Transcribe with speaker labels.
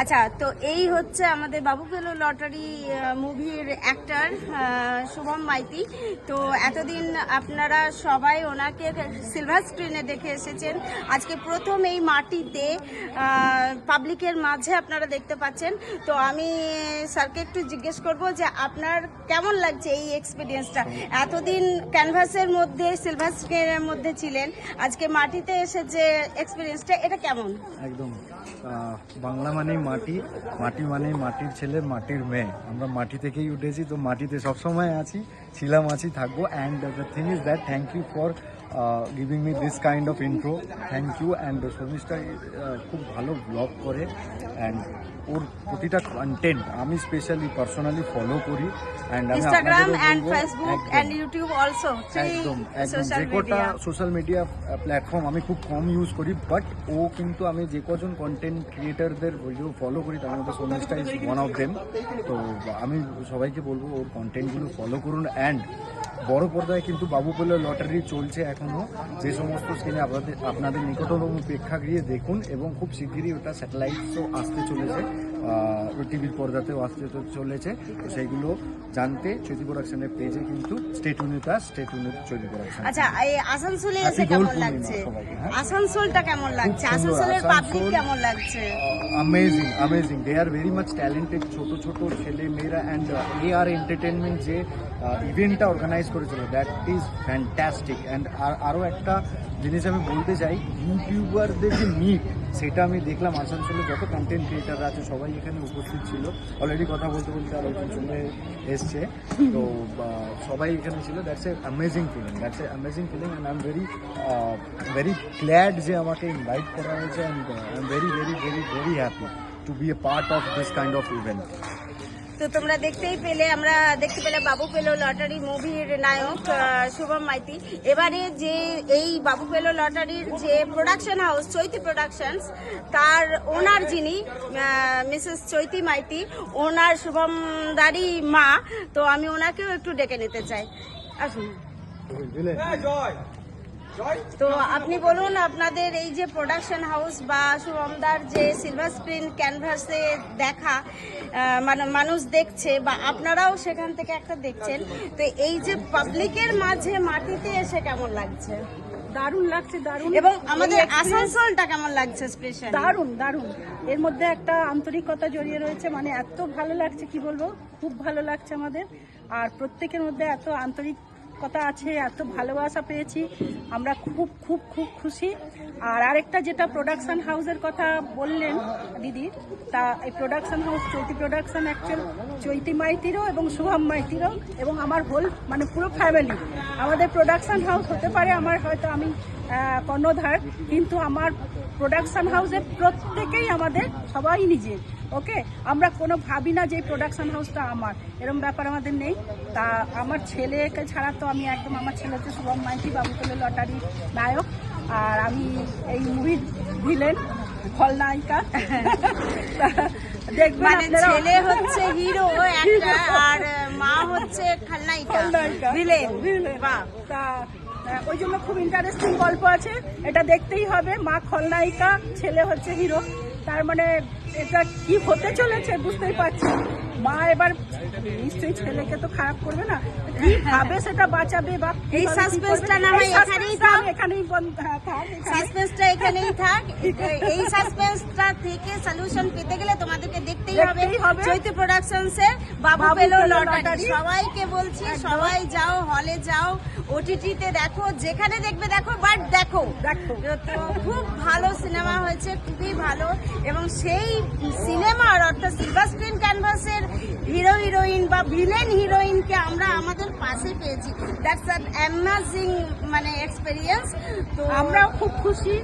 Speaker 1: আচ্ছা তো এই হচ্ছে আমাদের বাবু পেল লটারি মুভির অ্যাক্টার শুভম মাইতি। তো এতদিন আপনারা সবাই ওনাকে সিলভার স্ক্রিনে দেখে এসেছেন। আজকে প্রথম এই মাটিতে পাবলিকের মাঝে আপনারা দেখতে পাচ্ছেন। তো আমি স্যারকে একটু জিজ্ঞেস করব যে আপনার কেমন লাগছে এই এক্সপিরিয়েন্সটা এতদিন ক্যানভাসের মধ্যে সিলভার স্ক্রিনের মধ্যে ছিলেন। আজকে মাটিতে এসে যে এক্সপিরিয়েন্সটা এটা কেমন?
Speaker 2: একদম। বাংলা মানেই মাটি মাটি মানে মাটির ছেলে, মাটির মেয়ে। আমরা মাটি থেকেই উঠেছি, তো মাটিতে সবসময় আছি, ছিলাম আছি, থাকব and the thing is that thank you for giving me this kind of intro thank you and Sharmistha খুব ভালো ব্লগ করে অ্যান্ড ওর প্রতিটা কন্টেন্ট আমি স্পেশালি পার্সোনালি ফলো করি অ্যান্ড আমি
Speaker 1: ইনস্টাগ্রাম অ্যান্ড
Speaker 2: বলব,
Speaker 1: ফেসবুক
Speaker 2: একদম।
Speaker 1: অ্যান্ড ইউটিউব অলসো
Speaker 2: একদম একদম। যে কটা সোশ্যাল মিডিয়া প্ল্যাটফর্ম আমি খুব কম ইউজ করি বাট ও কিন্তু আমি যে কজন কন্টেন্ট ক্রিয়েটারদের ভিডিও ফলো করি তার মধ্যে সোনিস্টা ইজ ওয়ান অফ দেম তো আমি সবাইকে বলব ওর কন্টেন্টগুলো ফলো করুন অ্যান্ড বড় পর্দায় কিন্তু বাবু পেলে লটারি চলছে এখনও যে সমস্ত স্ক্রিনে আপনাদের আপনাদের নিকটতম প্রেক্ষাগৃহে দেখুন এবং খুব শিগগিরই ওটা স্যাটেলাইটসও আসতে চলেছে। টিভির পর্দাতেও আসতে তো চলেছে। তো সেইগুলো জানতে চৈতি প্রোডাকশনের পেজে কিন্তু স্টেট ইউনিটা স্টেট ইউনিট চৈতি প্রোডাকশন।
Speaker 1: আচ্ছা এই আসানসোলে এসে কেমন লাগছে?
Speaker 2: হ্যাঁ?
Speaker 1: আসানসোলটা কেমন লাগছে? আসানসোলের পাবলিক কেমন লাগছে?
Speaker 2: Amazing amazing they are very much talented ছোট ছোট ছেলে মেয়েরা অ্যান্ড এ আর এন্টারটেনমেন্ট যে ইভেন্টটা অর্গানাইজ করেছিল দ্যাট ইজ ফ্যান্টাস্টিক অ্যান্ড আর আরও একটা জিনিস আমি বলতে চাই ইউটিউবারদের যে মিট সেটা আমি দেখলাম আসানসোলে যত কন্টেন্ট ক্রিয়েটাররা আছে, সবাই এখানে উপস্থিত ছিল। অলরেডি কথা বলতে বলতে একজন চলে এসছে। তো সবাই এখানে ছিল। That's a amazing feeling that's a amazing feeling and I am very very glad যে আমাকে ইনভাইট করা হয়েছে and I am very very very very happy to be a part of this kind of event
Speaker 1: তো তোমরা দেখতেই পেলে, আমরা দেখতে পেলে বাবু পেল লটারি মুভির নায়ক শুভম মাইতি। এবারে যে এই বাবু পেল লটারির যে প্রোডাকশন হাউস চৈতি প্রোডাকশনস তার ওনার যিনি মিসেস চৈতি মাইতি, ওনার শুভমদারি মা, তো আমি ওনাকেও একটু ডেকে নিতে চাই। আসুন। তো আপনি বলুন আপনাদের এই যে প্রোডাকশন হাউস বা শুভমদার যে সিলভার স্ক্রিন ক্যানভাসে দেখা মানে মানুষ দেখছে বা আপনারাও সেখান থেকে একটা দেখছেন তো এই যে পাবলিকের মাঝে মাটিতে এসে কেমন লাগছে?
Speaker 3: দারুণ লাগছে দারুণ।
Speaker 1: এবং আমাদের আসানসোলটা কেমন লাগছে স্পেশাল
Speaker 3: দারুণ দারুণ। এর মধ্যে একটা আন্তরিকতা জড়িয়ে রয়েছে মানে এত ভালো লাগছে কি বলব? খুব ভালো লাগছে আমাদের। আর প্রত্যেকের মধ্যে এত আন্তরিকতা আছে, এত ভালোবাসা পেয়েছি। আমরা খুব খুব খুব খুশি। আর আরেকটা যেটা প্রোডাকশান হাউসের কথা বললেন দিদি, তা এই production house Chaiti production actual Chaiti মাইতিরও এবং শুভম মাইতিরও এবং আমার হোল মানে পুরো ফ্যামিলি আমাদের প্রোডাকশান হাউস হতে পারে আমার হয়তো আমি কর্ণধার, কিন্তু আমার প্রোডাকশান হাউসের প্রত্যেকেই আমাদের সবাই নিজের। ওকে? আমরা কোনো ভাবি না যে এই প্রোডাকশন হাউসটা আমার। এরকম ব্যাপার আমাদের নেই। তা আমার ছেলেকে ছাড়া তো আমি একদম আমার ছেলে হচ্ছে শুভম মাইতি বাবুতলে লটারি নায়ক। আর আমি এই মুভির ভিলেন খলনায়িকা। দেখবেন
Speaker 1: মানে ছেলে হচ্ছে হিরো আর মা হচ্ছে খলনায়িকা। Villain
Speaker 3: Villain। তা ওই জন্য খুব ইন্টারেস্টিং গল্প আছে। এটা দেখতেই হবে। মা খলনায়িকা, ছেলে হচ্ছে হিরো। তার মানে এটা কি হতে চলেছে বুঝতেই পারছি মা এবার নিশ্চয়ই ছেলেকে তো খারাপ করবে না সেটা বাঁচাবে বা
Speaker 1: এই
Speaker 3: করবে?
Speaker 1: না হয় এখানেই থাক।
Speaker 3: এখানেই বন্ধ হ্যাঁ, থাক,
Speaker 1: সাসপেন্সটা এখানেই থাক এই সাসপেন্সটা থেকে সলিউশন পেতে গেলে তোমাদেরকে দেখতেই হবে চৈতি প্রোডাকশনস এর বাবু পেল লটারি। সবাইকে বলছি সবাই যাও হলে যাও ওটিটিতে দেখো যেখানে দেখবে দেখো বাট। তো খুব ভালো সিনেমা হয়েছে খুবই ভালো। এবং সেই সিনেমার অর্থাৎ সিলভার স্ক্রিন ক্যানভাসের হিরো হিরোইন বা ভিলেন হিরোইনকে আমরা আমাদের পাশে পেয়েছি। দ্যাটস অ্যান অ্যামাজিং মানে এক্সপিরিয়েন্স তো
Speaker 3: আমরাও খুব খুশি।